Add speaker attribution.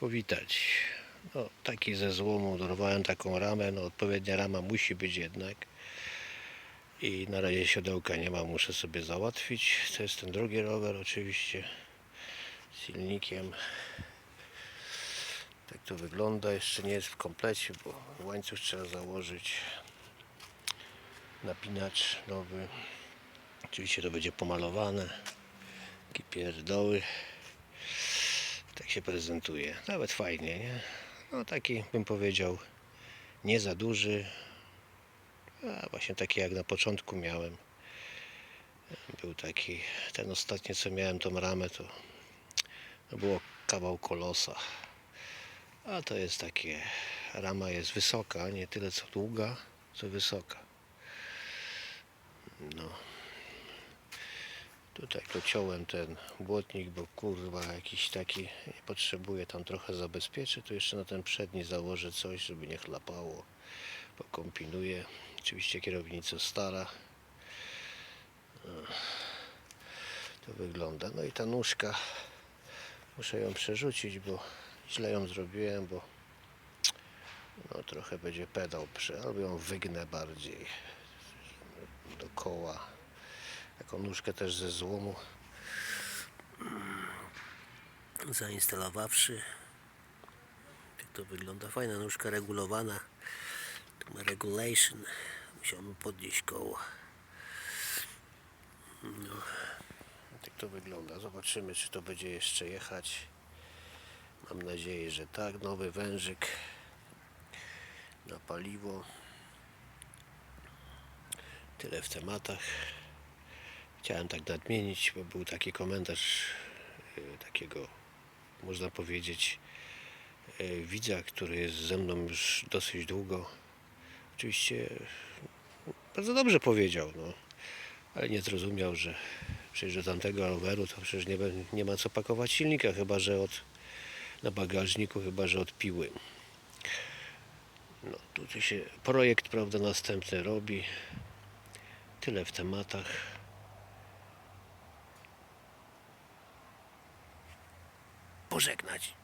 Speaker 1: powitać. No, taki ze złomu dorwałem taką ramę, no odpowiednia rama musi być jednak. I na razie siodełka nie ma, muszę sobie załatwić. To jest ten drugi rower oczywiście z silnikiem. Tak to wygląda, jeszcze nie jest w komplecie, bo łańcuch trzeba założyć. Napinacz nowy. Oczywiście to będzie pomalowane. Takie pierdoły. Tak się prezentuje. Nawet fajnie, nie? No taki bym powiedział nie za duży. A właśnie taki jak na początku miałem. Był taki, ten ostatni co miałem tą ramę to, było kawał kolosa. A to jest takie, rama jest wysoka, nie tyle co długa, co wysoka. No. Tutaj dociąłem ten błotnik, bo kurwa jakiś taki potrzebuję tam trochę zabezpieczyć. Tu jeszcze na ten przedni założę coś, żeby nie chlapało. Pokombinuję. Oczywiście kierownica stara. To wygląda. No i ta nóżka muszę ją przerzucić, bo źle ją zrobiłem, bo no trochę będzie pedał przy, albo ją wygnę bardziej do koła. Taką nóżkę też ze złomu zainstalowawszy. Jak to wygląda? Fajna nóżka regulowana. Tu ma regulation. Musiałbym podnieść koło. No. Tak to wygląda. Zobaczymy, czy to będzie jeszcze jechać. Mam nadzieję, że tak. Nowy wężyk na paliwo. Tyle w tematach. Chciałem tak nadmienić, bo był taki komentarz y, takiego, można powiedzieć, y, widza, który jest ze mną już dosyć długo. Oczywiście bardzo dobrze powiedział, no, ale nie zrozumiał, że przecież do tamtego roweru to przecież nie, nie ma co pakować silnika, chyba że od na bagażniku, chyba że od piły. No, tutaj się projekt, prawda, następny robi. Tyle w tematach. Pożegnać.